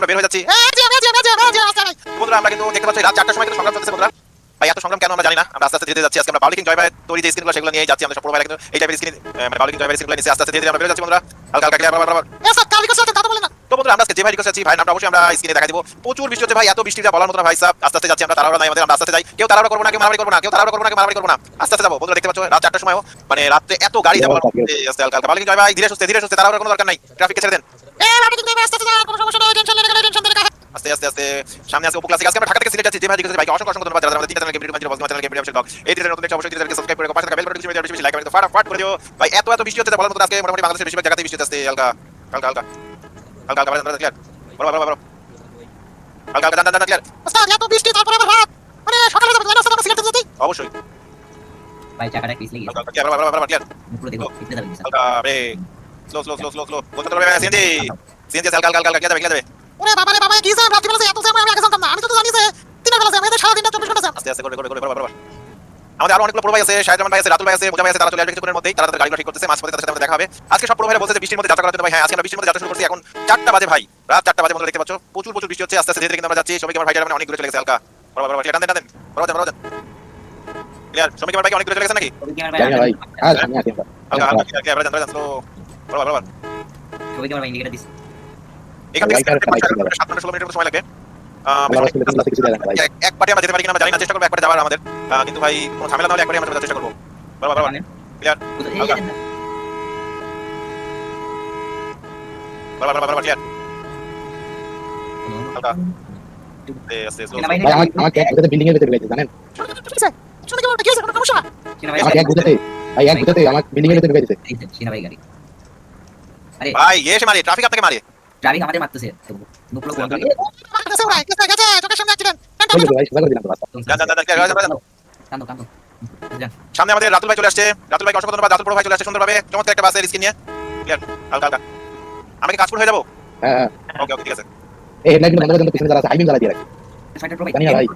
আমরা বের হয়ে যাচ্ছি। বন্ধুরা আমরা কিন্তু দেখতে পাচ্ছি রাত চারটার সময় কিন্তু সংগ্রাম চলতেছে বন্ধুরা। ভাই এত সংগ্রাম কেন আমরা জানি না। আমরা আস্তে আস্তে ধীরে যাচ্ছি। আজকে আমরা পাবলিক জয় ভাই তৈরি যে স্ক্রিনগুলো সেগুলো নিয়ে যাচ্ছি। আমরা সব প্রোভাইড কিন্তু এই টাইপের স্ক্রিন মানে পাবলিক জয় ভাই স্ক্রিনগুলো নিয়ে আস্তে আস্তে ধীরে ধীরে আমরা বের হয়ে যাচ্ছি বন্ধুরা। হালকা হালকা ক্লিয়ার বারবার এই তো বন্ধুরা আমরা যে ভাই রিকোয়েস্ট আছি ভাই নামটা অবশ্যই আমরা স্ক্রিনে দেখা দিব। প্রচুর বৃষ্টি হচ্ছে ভাই এত বৃষ্টি যা বলার মতো না ভাই সাহেব আস্তে আস্তে যাচ্ছি আমরা তাড়াহুড়া নাই আমাদের আমরা আস্তে আস্তে যাই। কেউ তাড়াহুড়া করব না কেউ মারামারি করব না কেউ তাড়াহুড়া করব না কেউ মারামারি করব না আস্তে আস্তে যাব। বন্ধুরা দেখতে পাচ্ছ রাত চারটার সময় মানে রাতে এত গাড়ি যাব আস্তে হালকা পাবলিক জয় ভাই ধীরে সুস্থে ধীরে সুস্থে তাড়াহুড়া কোনো দরকার নাই ট্রাফিককে ছেড়ে দেন। কিন্তু আস্তে আস্তে আস্তে সামনে আজকে উপক্লাসিক আজকে আমরা ঢাকা থেকে সিলেট যাচ্ছি যে ভাই অসংখ্য অসংখ্য ধন্যবাদ। যারা আমাদের তিনটা চ্যানেল গেম ভিডিও বাজিয়ে চ্যানেল গেম ভিডিও এই চ্যানেল নতুন দেখছ অবশ্যই চ্যানেলকে সাবস্ক্রাইব করে পাশে থাকা বেল বাটন বেশি বেশি লাইক করে ফাটাফাট করে দিও। ভাই এত এত বৃষ্টি হচ্ছে বলার মতো আজকে মোটামুটি বাংলাদেশের বেশিরভাগ জায়গাতেই বৃষ্টি হচ্ছে হালকা হালকা হালকা। হালকা হালকা হালকা ক্লিয়ার বড় বড় বড় হালকা হালকা দাঁড়া ক্লিয়ার ওস্তাদ এত বৃষ্টি তারপরে আবার রাত মানে সকালে যাবে রাস্তা আমাকে সিলেক্ট দিতে অবশ্যই ভাই চাকাটা পিছলে গিয়েছে হালকা ক্লিয়ার বড় বড় বড় ক্লিয়ার উপরে দেখো পিছলে যাবে হালকা রে slow slow slow slow slow বলতে পারবে সিএনজি সিএনজি হালকা হালকা হালকা ক্লিয়ার যাবে ওরে বাবা রে বাবা কি জান রাত্রি এত সময় আমি আগে জানতাম না আমি তো জানি যে তিন বেলা আমি সারা দিনটা চব্বিশ ঘণ্টা আস্তে আস্তে করে করে করে বড় বড় আমাদের আরও অনেকগুলো প্রোভাই আছে শাহিদ ভাই আছে রাতুল ভাই আছে মুজা ভাই আছে তারা চলে আসবে কিছুক্ষণের মধ্যেই তারা তাদের গাড়িগুলো ঠিক করতেছে মাঝ পথে তাদের সাথে দেখা হবে আজকে সব প্রোভাইরা বলছে যে বৃষ্টির মধ্যে যাত্রা করার জন্য ভাই হ্যাঁ আজকে আমরা বৃষ্টির মধ্যে যাত্রা শুরু করছি এখন চারটা বাজে ভাই রাত চারটা বাজে মধ্যে দেখতে পাচ্ছ প্রচুর প্রচুর বৃষ্টি হচ্ছে আস্তে আস্তে ধীরে ধীরে কিন্তু আমরা যাচ্ছি সবাইকে আমার ভাইটা মানে অনেক দূরে চলে গেছে হালকা বড় বড় দেন দেন বড় দেন বড় দেন ক্লিয়ার সবাইকে আমার ভাই অনেক দূরে চলে গেছে নাকি ভাই আর সামনে আছি আমরা হালকা হালকা ক্লিয়ার ক্লিয়ার দেন দেন স্লো বড় বড় ছবি ক্যামেরা ইন্ডিকেটর দিস এখান থেকে Right, right, right, right. সাত মিনিট সময় লাগবে আহ, আমরা আসলে তিন ক্লাসে কিছু জানি না ভাই এক- এক পার্টি আমরা যেতে পারি কিনা আমরা জানি না চেষ্টা করব এক যাওয়ার আমাদের। কিন্তু ভাই কোনো ঝামেলা না হলে এক আমরা চেষ্টা করব। বড় বড় ক্লিয়ার হালকা। ভাই? আমার আমার এক গুছাতে বিল্ডিং এর ভিতরে গেছে জানেন? শুনে কি বলতে কি হয়েছে? কোনো সমস্যা? আমার এক গুছাতে ভাই এক গুছাতে আমার বিল্ডিং এর ভিতরে গেছে সিনা ভাই গাড়ি। আরে ভাই এসে মারে ট্রাফিক আপনাকে মারে। ট্রাফিক আমাদের মারতেছে। নুপুরো গেছে ওরা গেছে গেছে চোখের সামনে অ্যাক্সিডেন্ট করে আমাদের রাতুল ভাই চলে আসছে। রাতুল ভাই অসংখ্য ধন্যবাদ। রাতুল ভাই চলে আসছে সুন্দরভাবে। চমৎকার একটা বাসের স্ক্রিন নিয়ে। ক্লিয়ার হালকা হালকা। আমি কি কাজপুর হয়ে যাব? হ্যাঁ হ্যাঁ। ওকে ওকে ঠিক আছে। এই হেডলাইট বন্ধ করে পিছনে যারা আছে আইবিম জ্বালা দিয়ে রাখি। কাজ ভাই।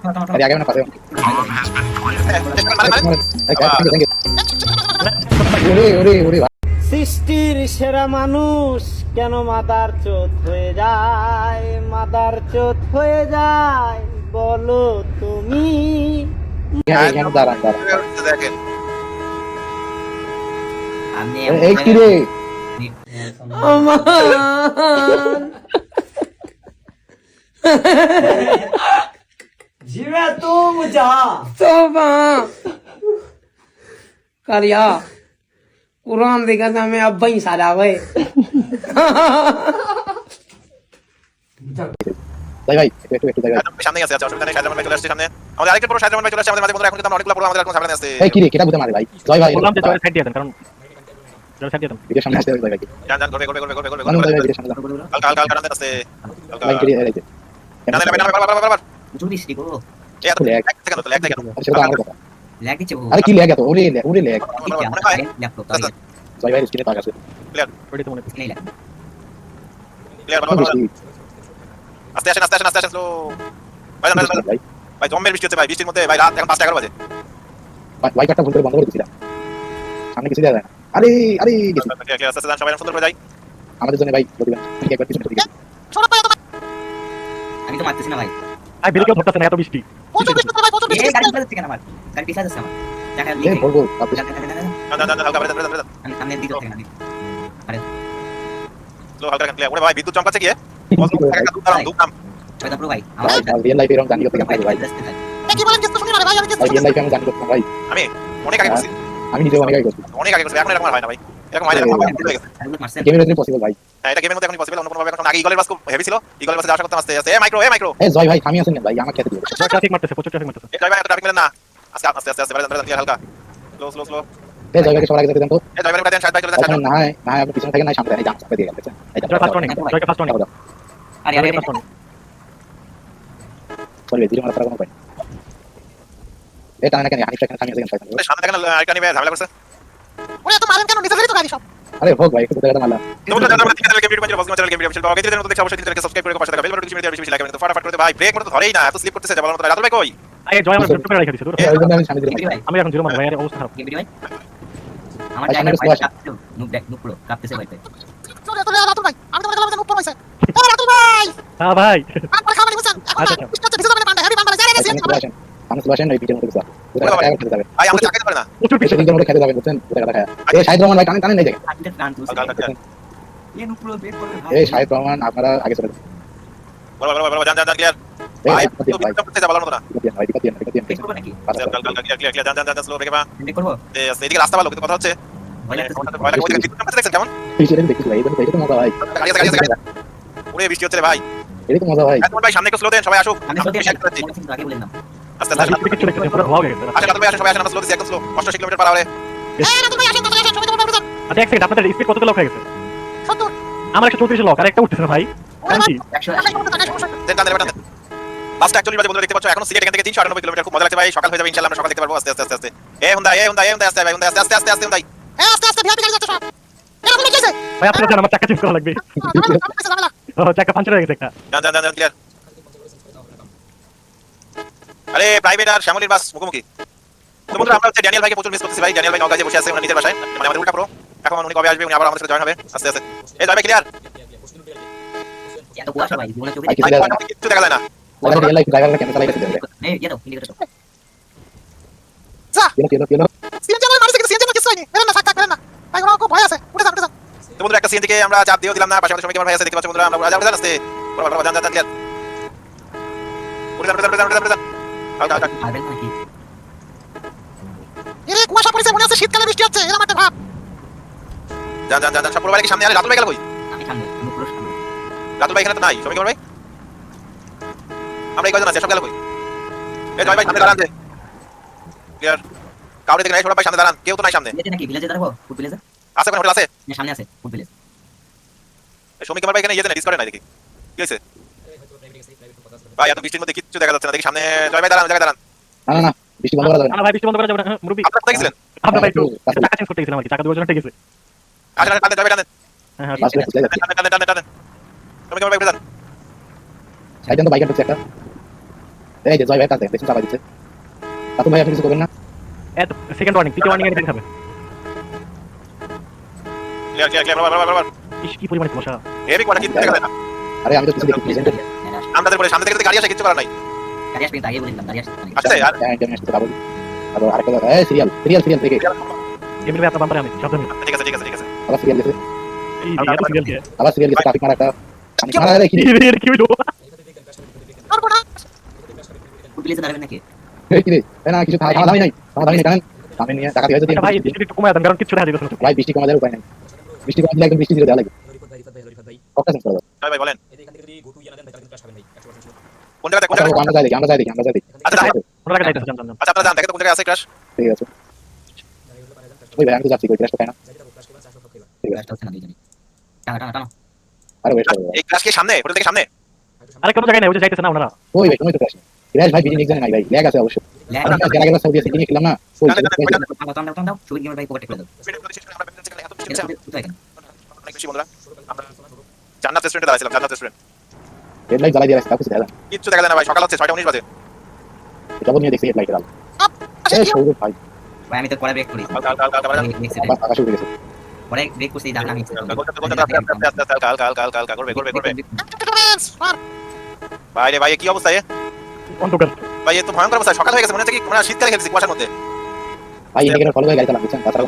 সৃষ্টির সেরা মানুষ কেন মাদার চোত হয়ে যায় মাদার চোত হয়ে যায় বলো তুমি হ্যাঁ এখানে দাঁড়ান দাঁড়ান দেখেন আমি এই কি রে আমার জিবে তুম যা तोबा करिया कुरान देखा था मैं अब ही सारा हुए ভাই ভাই একটু একটু সামনে আছে আছে অসুবিধা নেই শাহজামান ভাই চলে আসছে সামনে আমাদের আরেকটা বড় শাহজামান ভাই চলে আসছে আমাদের মাঝে বন্ধুরা এখন কিন্তু আমরা অনেকগুলো পুরো আমাদের এখন সামনে আছে এই কি রে কেটা বুঝতে মারে ভাই জয় ভাই বললাম যে জয়ের সাইড দিয়ে দেন কারণ জয়ের সাইড দিয়ে দেন ভিডিও সামনে আসতে হবে ভাই জান জান করবে করবে করবে করবে মানুষ ভাই ভিডিও সামনে হালকা হালকা হালকা আছে হালকা ভাই কেটে রাখছে না না না বারবার বারবার প্রচুর বৃষ্টি গো এই এত এক সেকেন্ড তো আমার কথা ল্যাগ দিচ্ছে আরে কি লেগ এত ওরে লেগ ওরে লেগ ল্যাপটপ জয় ভাই স্ক্রিনে তাক আছে প্লেয়ার ওইটাই তো মনে নেই ল্যাগ ক্লিয়ার কোন বারবার আস্তে আসেন আস্তে আসেন আস্তে আসেন স্লো ভাই ভাই ভাই ভাই জম্মের বৃষ্টি হচ্ছে ভাই। বৃষ্টির মধ্যে ভাই রাত এখন পাঁচটা এগারো বাজে। ওয়াইপারটা ভুল করে বন্ধ করে দিছিলাম সামনে কিছু দেওয়া যায় না। আরে আরে আস্তে আস্তে যান, সবাই সুন্দর করে যাই। আমাদের জন্য ভাই বলবেন ঠিক একবার পিছনে দিকে আমি তো মারতেছি না ভাই। আই বেরিয়ে কেউ ধরতেছে না এত বৃষ্টি। প্রচুর বৃষ্টি ভাই প্রচুর বৃষ্টি। গাড়ি চলে যাচ্ছে কেন আমার? গাড়ি পিছায় যাচ্ছে আমার। দেখা লিখে। বলব আপনি আমি সামনের দিকে থেকে স্লো হালকা ক্লিয়ার ওরে ভাই বিদ্যুৎ চমকাচ্ছে প্রো ভাই ভাই রিয়েল লাইফে এরকম জানি করতে ভাই ভাই কি বলেন কিছু শুনি ভাই আমি ভাই শুনি রিয়েল লাইফে আমি জানি করতাম ভাই আমি অনেক আগে করছি আমি নিজেও অনেক আগে করছি অনেক আগে করছি এখন এরকম হয় না ভাই এরকম হয় না হয়ে গেমের ভিতরে পসিবল ভাই হ্যাঁ এটা গেমের মধ্যে এখন পসিবল অন্য কোনো ভাবে এখন আগে ইগলের বাস খুব হেভি ছিল ইগলের বাসে আশা করতে আসতে আসতে এ মাইক্রো এ মাইক্রো এই জয় ভাই আছেন ভাই আমার খেতে দিও জয় ট্রাফিক মারতেছে প্রচুর ট্রাফিক মারতেছে এই ড্রাইভার ট্রাফিক মিলে না আস্তে আস্তে আস্তে আস্তে বাড়ি হালকা স্লো স্লো স্লো এই জয় ভাইকে সবার আগে যেতে দেন তো এই ড্রাইভারের কাছে সাইড বাই চলে যাচ্ছে না না আপনি পিছনে থেকে নাই সামনে এই জাম চাপে দিয়ে গেছে এই জয় ফার্স্ট অনেক জয়কে ফার্স্ট অনেক আরে আরে ফার্স্ট অনেক সরি জিরো মারা কোনো পাই এটা না কেন হানিফ এখানে আমি আছেন সামনে দেখেন আরেকটা নিবে ঝামেলা করছে ওরে এত মারেন কেন নিজে তো গাড়ি সব আরে হোক ভাই একটু জায়গাটা মারলাম তোমরা যারা আমাদের channel game video channel game video channel আগে নতুন দেখছ অবশ্যই চ্যানেলকে সাবস্ক্রাইব করে পাশে থাকা বেল বাটন বেশি বেশি লাইক করতে ফটাফট করে ভাই ব্রেক মতো ধরেই না এত স্লিপ করতেছে যাবার মতো রাতুল ভাই কই আই জয় আমার ছোট করে রেখে দিছে দূর এই ওই জন্য আমি সামনে দিলাম গেমটি ভাই আমি এখন জিরো মারবো ভাই আরে অবস্থা খারাপ ভাই আমার জায়গা ভাই দেখ প্রো কাঁপতেছে আমি মনে রাতুল হ্যাঁ মানে এখন আচ্ছা, না ভিজে যাবেন পান্ডা মানে এই পিঠের মধ্যে কিছু ওদের খেতে যাবে ভাই আমরা চাকাতে পারে না প্রচুর এসে পিছিয়ে দিনের খেতে যাবেন বুঝছেন ওদের টাকা খায় এই শাহিদ রহমান ভাই বের করবে এই শাহিদ রহমান আপনারা আগে চলে যান জান জান ক্লিয়ার এদিকে রাস্তা ভালো কিন্তু কথা হচ্ছে বৃষ্টি হচ্ছে ভাই মজা ভাই ভাই সামনে একটু স্লো দেন সবাই আসুক আমি আমরা আস্তে আস্তে হয়ে সবাই আসেন স্লো একদম স্লো অষ্টআশি কিলোমিটার পার আওয়ারে আচ্ছা এক সেকেন্ড আপনাদের স্পিড কত লক হয়ে গেছে আমার চৌত্রিশ লক আর একটা উঠতেছে ভাই দেন লাস্ট একচল্লিশ বাজে বন্ধুরা দেখতে পাচ্ছ এখন সিলেট এখান থেকে তিনশো আটানব্বই কিলোমিটার খুব মজা লাগছে ভাই। সকাল হয়ে যাবে ইনশাল্লাহ আমরা সকাল দেখতে পারব। আস্তে আস্তে আস্তে আস্তে। এ হুন্দা এ হুন্দা এ হুন্দা আস্তে ভাই হুন্দা আস্তে আস্তে আস্তে আস্তে হুন্দাই। এই আস্তে আস্তে ভিআইপি গাড়ি যাচ্ছে সব। ভাই কি হয়েছে ভাই আপনারা জানেন আমার চাকা চেঞ্জ করা লাগবে। ও, চাকা পাঞ্চার হয়ে গেছে একটা। জান জান জান ক্লিয়ার আরে প্রাইভেট আর শ্যামলির বাস মুখোমুখি। তো বন্ধুরা আমরা হচ্ছে ড্যানিয়েল ভাইকে প্রচুর মিস করতেছি ভাই। ড্যানিয়েল ভাই নগাজে বসে আছে ওনার নিজের বাসায়। মানে আমাদের উল্টা প্রো। এখন উনি কবে আসবে উনি আবার আমাদের সাথে জয়েন হবে। আস্তে আস্তে। এই যাবে ক্লিয়ার এত কুয়াশা ভাই জীবনে চোখে কিছু দেখা যায় না। গেছে এই ইয়ে দাও কেন কেন কেন সিএনজি আমার মারিছে কিন্তু সিএনজি কিছু হয়নি বেরেন না থাক থাক বেরেন না ভাই ওরা খুব ভয় আছে উঠে যান উঠে যান তো বন্ধুরা একটা সিন থেকে আমরা চাপ দিয়েও দিলাম না পাশে আমাদের সময় কেমন ভাই আছে দেখতে পাচ্ছ বন্ধুরা আমরা উড়ে যাব আস্তে বড় বড় জান জান জান ক্লিয়ার উড়ে যান উড়ে যান উড়ে যান উড়ে যান উড়ে যান আউট আউট পারবেন নাকি এরে কুয়াশা পড়েছে মনে হচ্ছে শীতকালে বৃষ্টি হচ্ছে একটা ভাব জান জান জান সব পুরো বাড়ি কি সামনে আরে রাতুল ভাই গেল কই আমি সামনে নুপুরো সামনে রাতুল ভাই এখানে তো নাই সবাই কেমন ভাই আমরা এই কয়জন আছি? সব গেল কই? এই জয় ভাই সামনে দাঁড়ান যে ক্লিয়ার কাউরে দেখে নাই সবাই ভাই সামনে দাঁড়ান। কেউ তো নাই সামনে। ভিলেজে নাকি? ভিলেজে দাঁড়াবো? ফুড ভিলেজে আছে কোন হোটেল আছে? না সামনে আছে ফুড ভিলেজ শ্রমিক আমার ভাই এখানে ইয়েতে না ডিসকর্ডে নাই দেখি। কি হয়েছে? ভাই এত বৃষ্টির মধ্যে কিচ্ছু দেখা যাচ্ছে না। দেখি সামনে জয় ভাই দাঁড়ান জায়গায় দাঁড়ান। না না না বৃষ্টি বন্ধ করা যাবে না। ভাই বৃষ্টি বন্ধ করা যাবে না হ্যাঁ, মুরব্বি। আপনারা কোথায় গেছিলেন? আপনার ভাই একটু। চাকা চেঞ্জ করতে গেছিলাম আর কি চাকা দুজন ঠিক আছে আসেন টানেন জয় ভাই টানেন। হ্যাঁ হ্যাঁ টানেন টানেন টানেন টানেন আমার ভাই যান সাইডে তো বাইকের ঢুকছে একটা। এই যে জয় ভাই কাছে দেখুন চাপা দিচ্ছে তাতো ভাই আপনি কিছু করবেন না এত সেকেন্ড ওয়ার্নিং তৃতীয় ওয়ার্নিং এর দিন হবে ক্লিয়ার ক্লিয়ার ক্লিয়ার বরাবর বরাবর ইস কি পরিমাণে কুয়াশা হেভি কোয়াটা কিচ্ছু দেখা না আরে আমি তো কিছু দেখি প্রেজেন্ট আমরা বলে সামনে থেকে গাড়ি আসে কিচ্ছু করার নাই গাড়ি আসবে কিন্তু আগে বললাম গাড়ি আসবে আসছে আর হ্যাঁ ইন্টারনেট থেকে বলি আর আরেকটা এই সিরিয়াল সিরিয়াল সিরিয়াল থেকে এমনি বাম্পারে আমি শব্দ ঠিক আছে ঠিক আছে ঠিক আছে আবার সিরিয়াল গেছে এই যে এত সিরিয়াল দিয়ে আবার সিরিয়াল গেছে ট্রাফিক মারা একটা মারা কি রে, কি ফুড ভিলেজে দাঁড়াবেন নাকি? এই কি রে না কিছু খাওয়া খাওয়া নাই। খাওয়া নাই কারণ দামি নিয়ে টাকা দিয়ে যদি ভাই বৃষ্টি একটু কমায় দেন কারণ কিছু দেখা যাচ্ছে ভাই বৃষ্টি কমা দেওয়ার উপায় নাই। বৃষ্টি কমা দিলে একদম বৃষ্টি দিয়ে দেওয়া লাগে কটা চেঞ্জ করা যাবে জয় ভাই বলেন। কোন জায়গাতে কোন আচ্ছা আচ্ছা আচ্ছা ওই আরে এই কি সামনে? হোটেল থেকে সামনে? আরে কোনো জায়গায় নাই ওই যে যাইতেছে না ওনারা। ওই ভাই তুমি তো ক্রাশ ক্রাশ ভাই বিজি এক্সাম নাই ভাই ল্যাগ আছে অবশ্যই ল্যাগ আমি না যারা গেলাম সৌদি আছে কিনে খেলাম না ওই টানা টানা দাও ছবি গেমের ভাই পকেটে করে দাও অনেক বেশি বন্ধুরা আমরা জান্নাত রেস্টুরেন্টে দাঁড়াইছিলাম জান্নাত রেস্টুরেন্ট রেড লাইট জ্বালাই দিয়ে রাখছি কাউকে দেখা কিচ্ছু দেখা যায় না ভাই সকাল হচ্ছে ছয়টা উনিশ বাজে যাব নিয়ে দেখছি রেড লাইটের আলো এই সৌরভ ভাই ভাই আমি তো পরে ব্রেক করি আকাশে উঠে গেছে পরে ব্রেক করছি দাঁড়া আমি কাল কাল কাল কাল কাল করবে করবে করবে এন্টারটেইনমেন্টস আর ভাই রে ভাই কি অবস্থা এ অন্ধকার ভাই এ তো ভয়ঙ্কর অবস্থা সকাল হয়ে গেছে মনে হচ্ছে কি মানে শীতকালে খেলছি কুয়াশার মধ্যে ভাই এখানে ফলো করে গাড়ি চালাচ্ছেন তাছাড়া